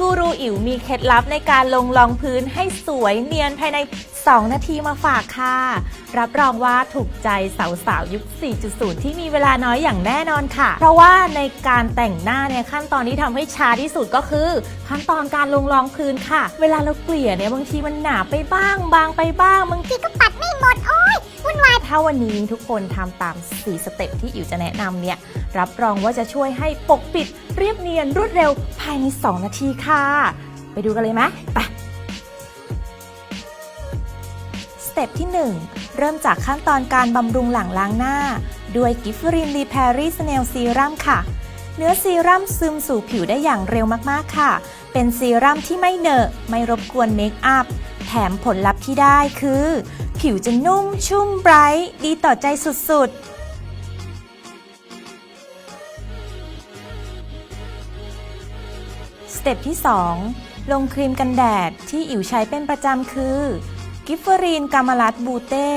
กูรูอิ๋วมีเคล็ดลับในการลงรองพื้นให้สวยเนียนภายใน 2 นาทีมาฝากค่ะ รับรองว่าถูกใจสาวๆ ยุค 4.0 ที่มีเวลาน้อยอย่างแน่นอนค่ะ เพราะว่าในการแต่งหน้าเนี่ยขั้นตอนที่ทำให้ช้าที่สุดก็คือ ขั้นตอนการลงรองพื้นค่ะ เวลาเราเกลี่ยเนี่ยบางทีมันหนาไปบ้าง บางไปบ้างบางทีก็ปัด ถ้าวันนี้ทุกคนทำตาม 4 สเต็ปที่อิ๋วจะแนะนำเนี่ย รับรองว่าจะช่วยให้ปกปิดเรียบเนียนรวดเร็วภายใน 2 นาทีค่ะ ไปดูกันเลยไหมไปสเต็ปที่ 1 เริ่มจากขั้นตอนการบำรุงหลังล้างหน้า ด้วยกิฟฟรินรีแพรรี่สเนลซีรัมค่ะ เนื้อซีรัมซึมสู่ผิวได้อย่างเร็วมากๆค่ะ เป็นซีรัมที่ไม่เหนอะ ไม่รบกวนเมคอัพ แถมผลลัพธ์ที่ได้คือ ผิวจะนุ่มชุ่มไบรท์ดีต่อใจสุด ๆสเต็ปที่ 2 ลงครีมกันแดดที่อิ๋วใช้เป็นประจำคือ กิฟเฟอรีนกามาลัดบูเต้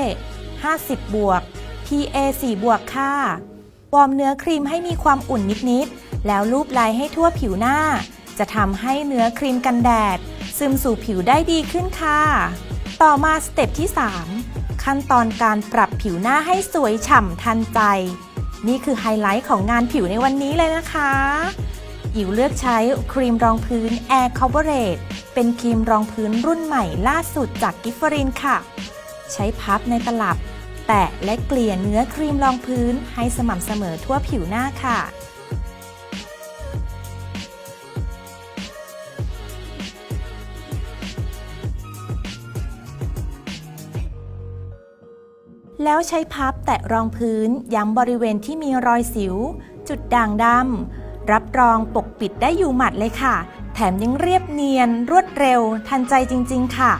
50 บวก PA 4 บวกค่ะ วอร์มเนื้อครีมให้มีความอุ่นนิด ๆ แล้วลูบไล้ให้ทั่วผิวหน้า จะทำให้เนื้อครีมกันแดด ซึมสู่ผิวได้ดีขึ้นค่ะ ต่อมาสเต็ปที่ 3 ขั้นตอนการปรับผิวหน้าให้สวยฉ่ำทันใจ นี่คือไฮไลท์ของงานผิวในวันนี้เลยนะคะอิ๋วเลือกใช้ครีมรองพื้น Air Coverage เป็นครีมรองพื้นรุ่นใหม่ล่าสุดจากกิฟฟรินค่ะ ใช้พับในตลับ แตะและเกลี่ยเนื้อครีมรองพื้นให้สม่ำเสมอทั่วผิวหน้าค่ะ แล้วใช้พับแตะรองพื้นย้ำบริเวณที่มีรอยสิว จุดด่างดำรับรองปกปิดได้อยู่หมัดเลยค่ะ แถมยังเรียบเนียน รวดเร็ว ทันใจจริง ๆ ค่ะ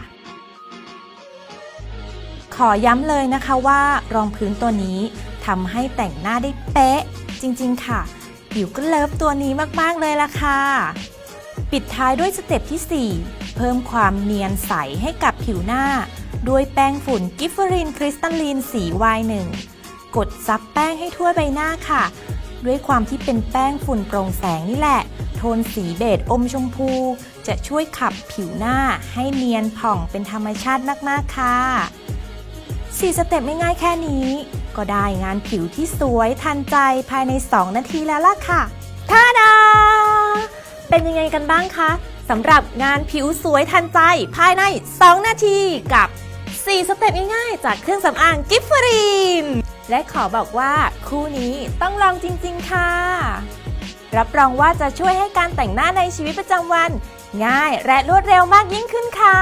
ขอย้ำเลยนะคะว่ารองพื้นตัวนี้ทำให้แต่งหน้าได้เป๊ะ จริง ๆ ค่ะ ผิวก็เลิฟตัวนี้มาก ๆ เลยล่ะค่ะ ปิดท้ายด้วยสเต็ปที่ 4 เพิ่มความเนียนใสให้กับผิวหน้า ด้วยแป้งฝุ่นกิฟเฟอรินคริสตัลลีนสี Y1 กดซับแป้งให้ทั่วใบหน้าค่ะ ด้วยความที่เป็นแป้งฝุ่นโปร่งแสงนี่แหละ โทนสีเบจอมชมพู จะช่วยขับผิวหน้าให้เนียนผ่องเป็นธรรมชาติมาก ๆ ค่ะ4สเต็ปง่ายๆแค่นี้ ก็ได้งานผิวที่สวยทันใจภายใน 2 นาทีแล้วล่ะค่ะท่าดา เป็นยังไงกันบ้างคะสำหรับงานผิวสวยทันใจภายใน 2 นาทีกับ 4 สเต็ปง่ายๆ จากเครื่องสำอางกิฟฟรีนและขอบอกว่าคู่นี้ต้องลองจริงๆค่ะ รับรองว่าจะช่วยให้การแต่งหน้าในชีวิตประจำวัน ง่ายและรวดเร็วมากยิ่งขึ้นค่ะ